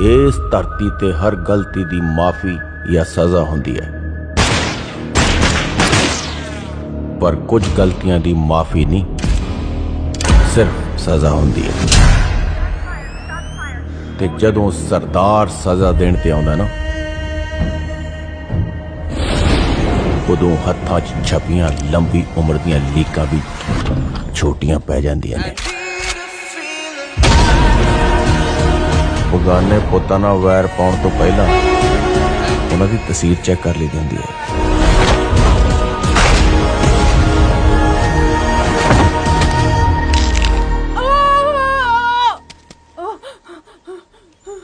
ਇਸ ਧਰਤੀ ਤੇ ਹਰ ਗਲਤੀ ਦੀ ਮਾਫੀ ਜਾਂ ਸਜ਼ਾ ਹੁੰਦੀ ਹੈ। ਪਰ ਕੁਝ ਗਲਤੀਆਂ ਦੀ ਮਾਫੀ ਨਹੀਂ, ਸਿਰਫ ਸਜ਼ਾ ਹੁੰਦੀ ਹੈ। ਤੇ ਜਦੋਂ ਸਰਦਾਰ ਸਜ਼ਾ ਦੇਣ ਤੇ ਆਉਂਦਾ ਨਾ, ਉਦੋਂ ਹੱਥਾਂ 'ਚ ਛਪੀਆਂ ਲੰਬੀ ਉਮਰ ਦੀਆਂ ਲੀਕਾਂ ਵੀ ਛੋਟੀਆਂ ਪੈ ਜਾਂਦੀਆਂ ਨੇ। ਬਗਾਨੇ ਪੁੱਤਾਂ ਨਾਲ ਵੈਰ ਪਾਉਣ ਤੋਂ ਪਹਿਲਾਂ ਉਹਨਾਂ ਦੀ ਤਸਵੀਰ ਚੈੱਕ ਕਰ ਲਈ ਜਾਂਦੀ ਹੈ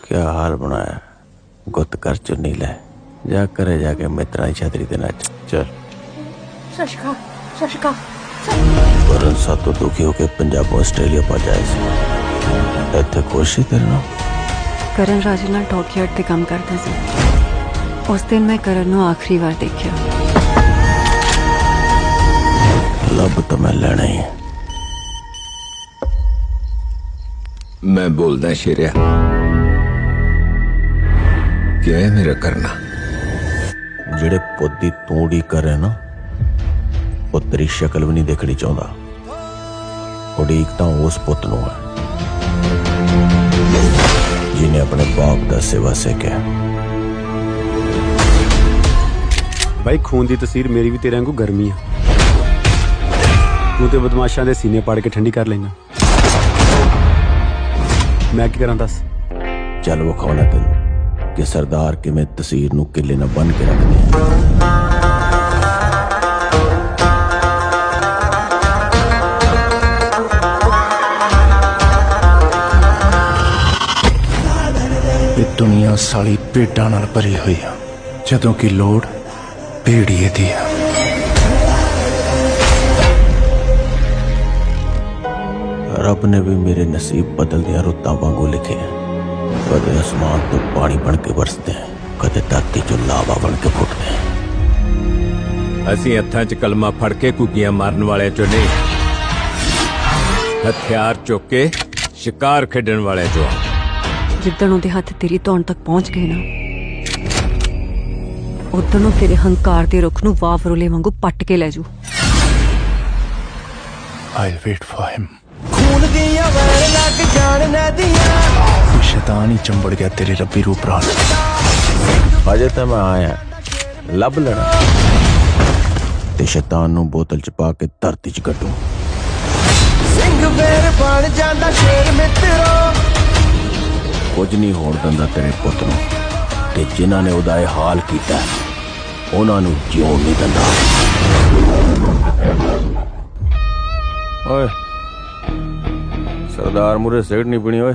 क्या हाल बनाया गुत कर चुन्नी ले जा करे जाके मित्रा की छतरी ते नाच चल ਸਤਿ ਸ਼੍ਰੀ ਅਕਾਲ ਸਤਿ ਸ਼੍ਰੀ ਅਕਾਲ ਵਰਨ ਸਾਤੋਂ ਦੁਖੀ ਹੋ ਕੇ ਪੰਜਾਬੋਂ ਆਸਟ੍ਰੇਲੀਆ ਕਰਨ ਰਾਜੇ ਨਾਲ ਡੌਕਯਾਰਡ ਤੇ ਕੰਮ ਕਰਦਾ ਸੀ। ਉਸ ਦਿਨ ਮੈਂ ਕਰਨ ਨੂੰ ਆਖਰੀ ਵਾਰ ਦੇਖਿਆ। ਲੱਭ ਤਾਂ ਮੈਂ ਲੈਣਾ ਹੀ ਹੈ। ਮੈਂ ਬੋਲਦਾ ਸ਼ੇਰਿਆ। ਕੀ ਹੈ ਮੇਰਾ ਕਰਨਾ? ਜਿਹੜੇ ਪੁੱਤ ਦੀ ਤੂੜੀ ਕਰੇ ਨਾ ਉਹ ਤੇਰੀ ਸ਼ਕਲ ਵੀ ਨਹੀਂ ਦੇਖਣੀ ਚਾਹੁੰਦਾ। ਉਡੀਕ ਤਾਂ ਉਸ ਪੁੱਤ ਨੂੰ ਹੈ। ਜਿਹਨੇ ਆਪਣੇ ਬਾਪ ਦਾ ਸੇਵਾ ਸਿੱਖਿਆ ਬਾਈ ਖੂਨ ਦੀ ਤਸਵੀਰ ਮੇਰੀ ਵੀ ਤੇਰੇ ਵਾਂਗੂ ਗਰਮੀ ਆ। ਤੂੰ ਤੇ ਬਦਮਾਸ਼ਾਂ ਦੇ ਸੀਨੇ ਪਾੜ ਕੇ ਠੰਡੀ ਕਰ ਲੈਣਾ ਮੈਂ ਕੀ ਕਰਾਂ ਦੱਸ? ਚੱਲ ਵਿਖਾਉਣਾ ਤੈਨੂੰ ਕਿ ਸਰਦਾਰ ਕਿਵੇਂ ਤਸਵੀਰ ਨੂੰ ਕਿੱਲੇ ਨਾਲ ਬੰਨ ਕੇ ਰੱਖਦੇ ਆ। ਦੁਨੀਆ ਸਾਲੀ ਭੇਡਾਂ ਨਾਲ ਭਰੀ ਹੋਈ ਆ। ਜਦੋਂ ਕਿ ਲੋੜ ਭੇੜੀਏ ਦੀ ਆ। ਰੱਬ ਨੇ ਵੀ ਮੇਰੇ ਨਸੀਬ ਬਦਲਦੀਆਂ ਰੁੱਤਾਂ ਵਾਂਗੂ ਲਿਖੇ ਹੈ ਕਦੇ ਅਸਮਾਨ ਤੋਂ ਪਾਣੀ ਬਣ ਕੇ ਵਰਸਦੇ ਹੈ ਕਦੇ ਧਰਤੀ ਚੋਂ ਲਾਵਾ ਬਣ ਕੇ ਫੁੱਟਦੇ ਹੈ ਅਸੀਂ ਹੱਥਾਂ 'ਚ ਕਲਮਾ ਫੜ ਕੇ ਕੁੱਕੀਆਂ ਮਾਰਨ ਵਾਲਿਆਂ 'ਚੋਂ ਨਹੀਂ ਹਥਿਆਰ ਚੁੱਕ ਕੇ ਸ਼ਿਕਾਰ ਖੇਡਣ ਵਾਲਿਆਂ 'ਚੋਂ। ਜਿੱਦਣ ਉਹਦੇ ਹੱਥ ਤੇਰੀ ਧੌਣ ਤੱਕ ਪਹੁੰਚ ਗਏ ਨਾ ਉਦੋਂ ਤੇਰੇ ਹੰਕਾਰ ਦੇ ਰੁੱਖ ਨੂੰ ਵਾਹ ਫਰੋਲੇ ਵਾਂਗੂ ਪੱਟ ਕੇ ਲੈ ਜੂ ਆਈ ਵੇਟ ਫॉर ਹਿਮ ਖੂਨ ਦੀਆਂ ਵੈਣ ਲੱਗ ਜਾਣ ਨਦੀਆਂ। ਸ਼ੈਤਾਨ ਹੀ ਚੰਬੜ ਗਿਆ ਤੇਰੇ ਰੱਬੀ ਰੂਪ ਨਾਲ। ਅਜੇ ਤਾਂ ਮੈਂ ਆਇਆ। ਲੱਭ ਲੈਣਾ। ਤੇ ਸ਼ੈਤਾਨ ਨੂੰ ਬੋਤਲ ਚ ਪਾ ਕੇ ਧਰਤੀ ਚ ਕੱਢੂ। ਸਿੰਘ ਵੇਰ ਬਣ ਜਾਂਦਾ ਸ਼ੇਰ ਮਿੱਤਰੋ। ਕੁਝ ਨਹੀਂ ਹੋਣ ਦਿੰਦਾ ਤੇਰੇ ਪੁੱਤ ਨੂੰ। ਤੇ ਜਿਨ੍ਹਾਂ ਨੇ ਉਹਦਾ ਇਹ ਹਾਲ ਕੀਤਾ, ਉਹਨਾਂ ਨੂੰ ਜਿਉਣ ਨਹੀਂ ਦਿੰਦਾ। ਓਏ, ਸਰਦਾਰ ਮੁਰੇ ਸਿਗਰਟ ਨਹੀਂ ਪੀਣੀ, ਓਏ।